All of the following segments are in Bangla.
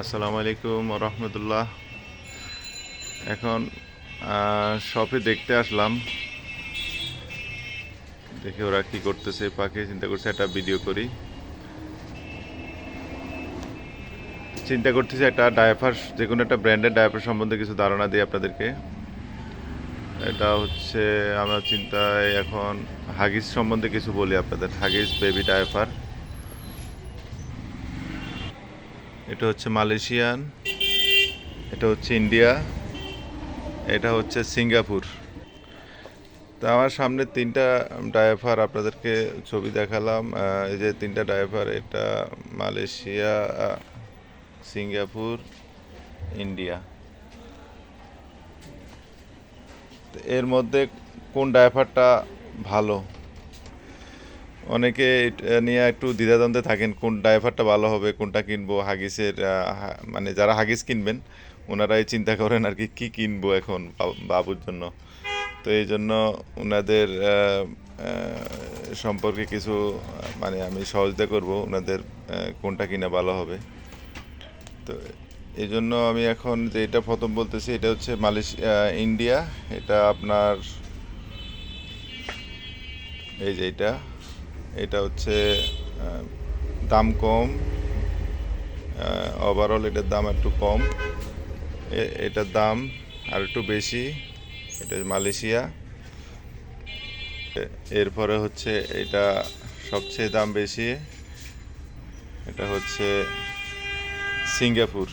আসসালামু আলাইকুম রহমতুল্লাহ এখন শপে দেখতে আসলাম। দেখে ওরা কি করতেছে, পাখি চিন্তা করছে, একটা ভিডিও করি। চিন্তা করতেছি একটা ডায়াপার যে কোনো একটা ব্র্যান্ডের ডায়াপার সম্বন্ধে কিছু ধারণা দিই আপনাদেরকে। এটা হচ্ছে, আমরা চিন্তায় এখন হাগিস সম্বন্ধে কিছু বলি আপনাদের, হাগিস বেবি ডায়াপার এটা হচ্ছে মালয়েশিয়ান, এটা হচ্ছে ইন্ডিয়া, এটা হচ্ছে সিঙ্গাপুর। তো আমার সামনে তিনটা ডায়াফার আপনাদেরকে ছবি দেখালাম। এই যে তিনটা ডায়াফার, এটা মালয়েশিয়া সিঙ্গাপুর, ইন্ডিয়া। এর মধ্যে কোন ড্রাইভারটা ভালো? অনেকে নিয়ে একটু দ্বিধাদ্বন্দ্বে থাকেন কোন ড্রাইভারটা ভালো হবে, কোনটা কিনবো, হাগিসের মানে যারা হাগিস কিনবেন, ওনারাই চিন্তা করেন আর কি, কী কিনবো এখন বাবুর জন্য। তো এই জন্য ওনাদের সম্পর্কে কিছু মানে আমি সহযোগিতা করব ওনাদের কোনটা কিনা ভালো হবে। তো এই জন্য আমি এখন যে এটা প্রথম বলতেছি, এটা হচ্ছে মালয়েশিয়া ইন্ডিয়া, এটা আপনার, এই যে এটা। এটা হচ্ছে দাম কম ওভারঅল এটার দাম একটু কম। এ- এটার দাম আর একটু বেশি এটা মালয়েশিয়া। এরপরে হচ্ছে এটা সবচেয়ে দাম বেশি এটা হচ্ছে সিঙ্গাপুর।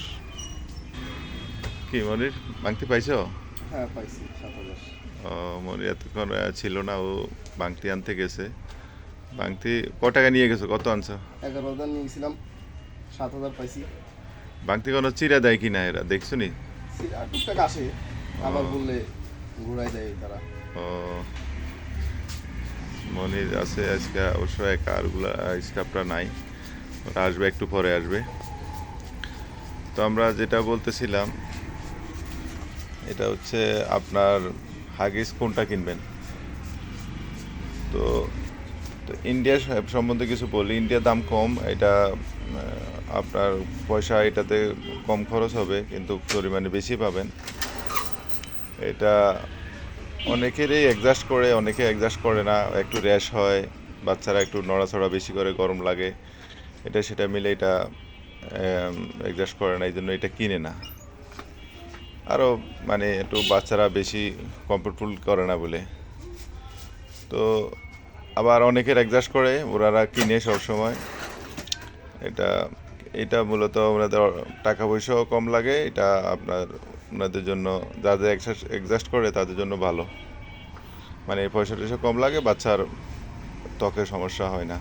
কি মনির বাংতি পাইছো? হ্যাঁ পাইছি ও, মনির এতক্ষণ ছিল না ও বাংতি আনতে গেছে। বাংতি ক টাকা নিয়ে গেছো? কত আনছো? এগারো হাজার নিয়েছিলাম সাত হাজার পাইছি। বাংতি কোনো চিরা দেয় কিনা এরা? দেখছ নি? টুকটাক আসে আবার বললে ঘুরাই দেয় তারা। ও। মনির আছে আজকে অবশ্য একা আরগুলা স্কাপটা নাই। ওরা আসবে একটু পরে আসবে। তো আমরা যেটা বলতেছিলাম এটা হচ্ছে আপনার হাগিস কোনটা কিনবেন? তো তো ইন্ডিয়া সম্বন্ধে কিছু বলি। ইন্ডিয়ার দাম কম, এটা আপনার পয়সা এটাতে কম খরচ হবে, কিন্তু পরিমাণে বেশি পাবেন। এটা অনেকেরই অ্যাডজাস্ট করে, অনেকে অ্যাডজাস্ট করে না। একটু র্যাশ হয়, বাচ্চারা একটু নড়াচড়া বেশি করে, গরম লাগে। এটা, সেটা মিলে এটা অ্যাডজাস্ট করে না এই জন্য এটা কিনে না। আরও মানে একটু বাচ্চারা বেশি কমফোর্টফুল করে না বলে। তো আবার অনেকের অ্যাডজাস্ট করে ওনারা কিনে সবসময়। এটা এটা মূলত ওনাদের টাকা পয়সাও কম লাগে, এটা আপনার, ওনাদের জন্য, যাদের অ্যাডজাস্ট করে তাদের জন্য ভালো। মানে পয়সা টয়সা কম লাগে, বাচ্চার ত্বকের সমস্যা হয় না।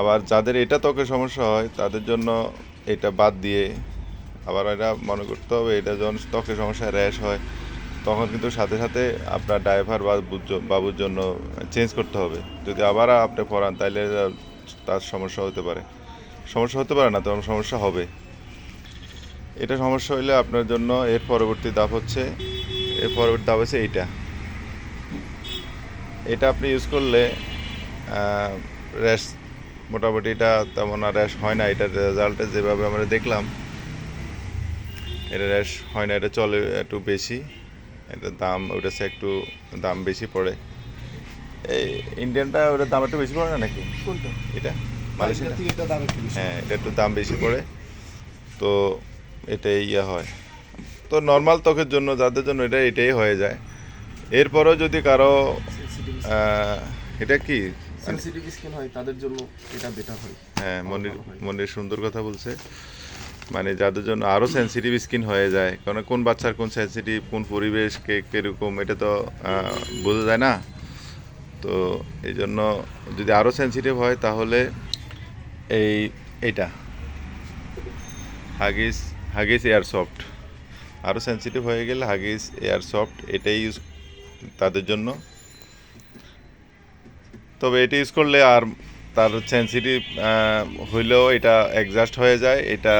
আবার যাদের এটা ত্বকের সমস্যা হয়, তাদের জন্য এটা বাদ দিয়ে, আবার এটা মনে করতে হবে, এটা যখন ত্বকের সমস্যা র্যাশ হয় তখন কিন্তু সাথে সাথে আপনার ড্রাইভার বা বাবুর জন্য চেঞ্জ করতে হবে। যদি আবার আপনি পড়ান তাহলে তার সমস্যা হতে পারে। সমস্যা হতে পারে না, তখন সমস্যা হবে। এটা সমস্যা হলে আপনার জন্য এর পরবর্তী ধাপ হচ্ছে, এর পরবর্তী ধাপ হচ্ছে এইটা। এটা আপনি ইউজ করলে র্যাশ মোটামুটি এটা তেমন আর র্যাশ হয় না। এটার রেজাল্টে যেভাবে আমরা দেখলাম, এটা র্যাশ হয় না, এটা চলে একটু বেশি। এটার দাম ওটা হচ্ছে একটু দাম বেশি পড়ে। এই ইন্ডিয়ানটা ওটার দাম একটু বেশি পড়ে না নাকি? কোনটা? এটা? মালয়েশিয়াটা এটা হ্যাঁ এটা একটু দাম বেশি পড়ে। তো এটাই ইয়ে হয়। তো নর্মাল ত্বকের জন্য যাদের জন্য এটা এটাই হয়ে যায়। এরপরেও যদি কারও এটা কি? সেন্সিটিভ স্কিন হয় তাদের জন্য এটা বেটার হয়। হ্যাঁ মনির মনির সুন্দর কথা বলছে। মানে যাদের জন্য আরও সেন্সিটিভ স্কিন হয়ে যায়। কারণ কোন বাচ্চার কোন সেন্সিটিভ কোন পরিবেশ কে কীরকম, এটা তো বোঝা যায় না। তো এই জন্য যদি আরও সেন্সিটিভ হয়, তাহলে এই এটা হাগিস হাগিস এয়ার সফট আরও সেন্সিটিভ হয়ে গেলে হাগিস এয়ার সফট এটাই ইউজ তাদের জন্য। তবে এটা ইউজ করলে আর তার সেন্সিটিভ হইলেও এটা অ্যাডজাস্ট হয়ে যায়। এটা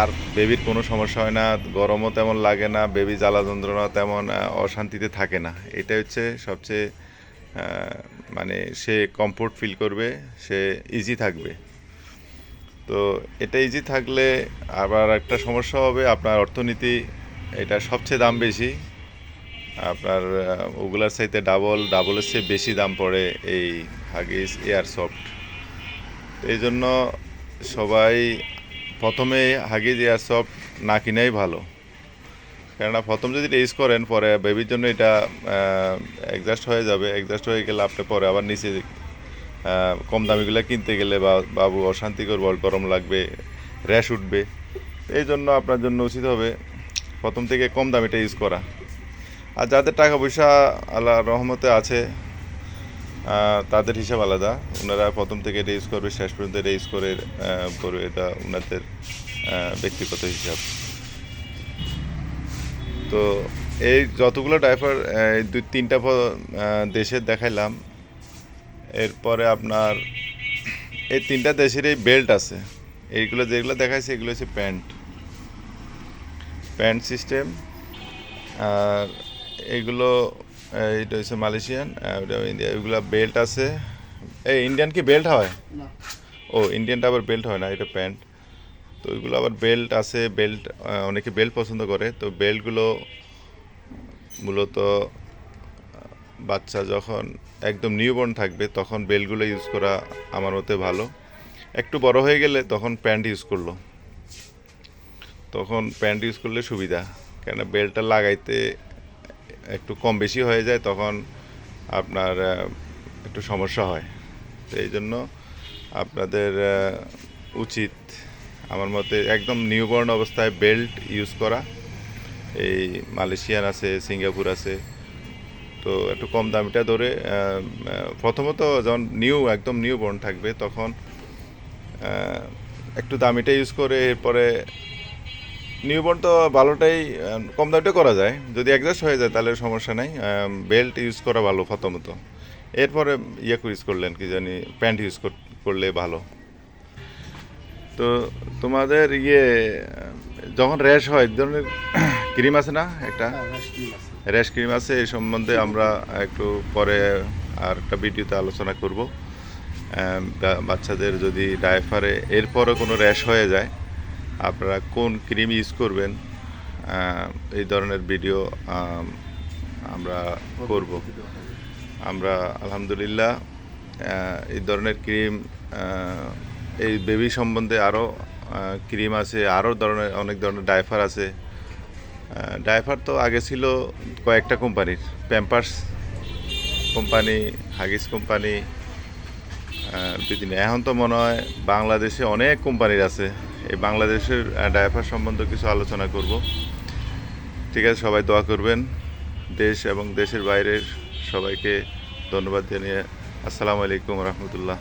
আর বেবির কোনো সমস্যা হয় না। গরমও তেমন লাগে না বেবি জ্বালা যন্ত্রণা তেমন অশান্তিতে থাকে না। এটা হচ্ছে সবচেয়ে মানে সে কমফোর্ট ফিল করবে, সে ইজি থাকবে। তো এটা ইজি থাকলে আবার একটা সমস্যা হবে, আপনার অর্থনীতি, এটা সবচেয়ে দাম বেশি। আপনার ওগুলার চাইতে ডাবল ডাবলের চেয়ে বেশি দাম পড়ে এই হাগিস এয়ার সফট এই জন্য সবাই প্রথমে হাগিজ এয়ার সফট না কিনাই ভালো। কেননা প্রথম যদি ইউজ করেন, পরে বেবির জন্য এটা অ্যাডজাস্ট হয়ে যাবে। অ্যাডজাস্ট হয়ে গেলে আপনি পরে আবার নিচে কম দামিগুলো কিনতে গেলে বা বাবু অশান্তি করবে গরম লাগবে র্যাশ উঠবে। এই জন্য আপনার জন্য উচিত হবে প্রথম থেকে কম দামিটা ইউজ করা। আর যাদের টাকা পয়সা আল্লাহ রহমতে আছে তাদের হিসাব আলাদা। ওনারা প্রথম থেকে ইউজ করবে, শেষ পর্যন্ত ইউজ করে করবে এটা ওনাদের ব্যক্তিগত হিসাব। তো এই যতগুলো ড্রাইভার এই দুই, তিনটা দেশের দেখাইলাম, এরপরে আপনার এই তিনটা দেশেরই বেল্ট আছে। এইগুলো যেগুলো দেখাইছে, এগুলো হচ্ছে প্যান্ট। প্যান্ট সিস্টেম, আর এইগুলো আহ, এটা হচ্ছে মালয়েশিয়ান ওটা ইন্ডিয়া এগুলো বেল্ট আছে। এই ইন্ডিয়ান কি বেল্ট হয়? ও ইন্ডিয়ানটা আবার বেল্ট হয় না এটা প্যান্ট তো ওইগুলো আবার বেল্ট আছে বেল্ট অনেকে বেল্ট পছন্দ করে। তো বেল্টগুলো মূলত বাচ্চা যখন একদম নিউবর্ন থাকবে তখন বেল্টগুলো ইউজ করা আমার মতে ভালো। একটু বড় হয়ে গেলে তখন প্যান্ট ইউজ করল। তখন প্যান্ট ইউজ করলে সুবিধা কেন বেল্টটা লাগাইতে একটু কম বেশি হয়ে যায়, তখন আপনার একটু সমস্যা হয়। তো এই জন্য আপনাদের উচিত আমার মতে একদম নিউবর্ন অবস্থায় বেল্ট ইউজ করা। এই মালয়েশিয়ান আছে, সিঙ্গাপুর আছে, তো একটু কম দামিটা ধরে প্রথমত যখন নিউ, একদম নিউ বর্ন থাকবে, তখন একটু দামিটা ইউজ করে, এরপরে নিউবর্ন তো ভালোটাই কম দামিটা করা যায়। যদি অ্যাডজাস্ট হয়ে যায় তাহলে সমস্যা নাই। বেল্ট ইউজ করা ভালো প্রথমত। এরপরে ইয়ে ইউজ করলেন কি জানি প্যান্ট ইউজ করলে ভালো। তো তোমাদের ইয়ে যখন র্যাশ হয় ধরনের ক্রিম আছে না একটা। র্যাশ ক্রিম আছে। এই সম্বন্ধে আমরা একটু পরে আর একটা ভিডিওতে আলোচনা করব। বাচ্চাদের যদি ডায়ফারে এরপরে কোনো র্যাশ হয়ে যায় আপনারা কোন ক্রিম ইউজ করবেন এই ধরনের ভিডিও আমরা করব। আমরা আলহামদুলিল্লাহ এই ধরনের ক্রিম এই বেবি সম্বন্ধে আরও ক্রিম আছে আরও ধরনের, অনেক ধরনের ডাইফার আছে। ডাইফার তো আগে ছিল কয়েকটা কোম্পানির, প্যাম্পার্স কোম্পানি, হাগিস কোম্পানি বিভিন্ন, এখন তো মনে হয় বাংলাদেশে অনেক কোম্পানির আছে। এই বাংলাদেশের ডায়াফার সম্বন্ধে কিছু আলোচনা করব। ঠিক আছে, সবাই দোয়া করবেন। দেশ এবং দেশের বাইরের সবাইকে ধন্যবাদ জানিয়ে আসসালামু আলাইকুম রহমতুল্লাহ।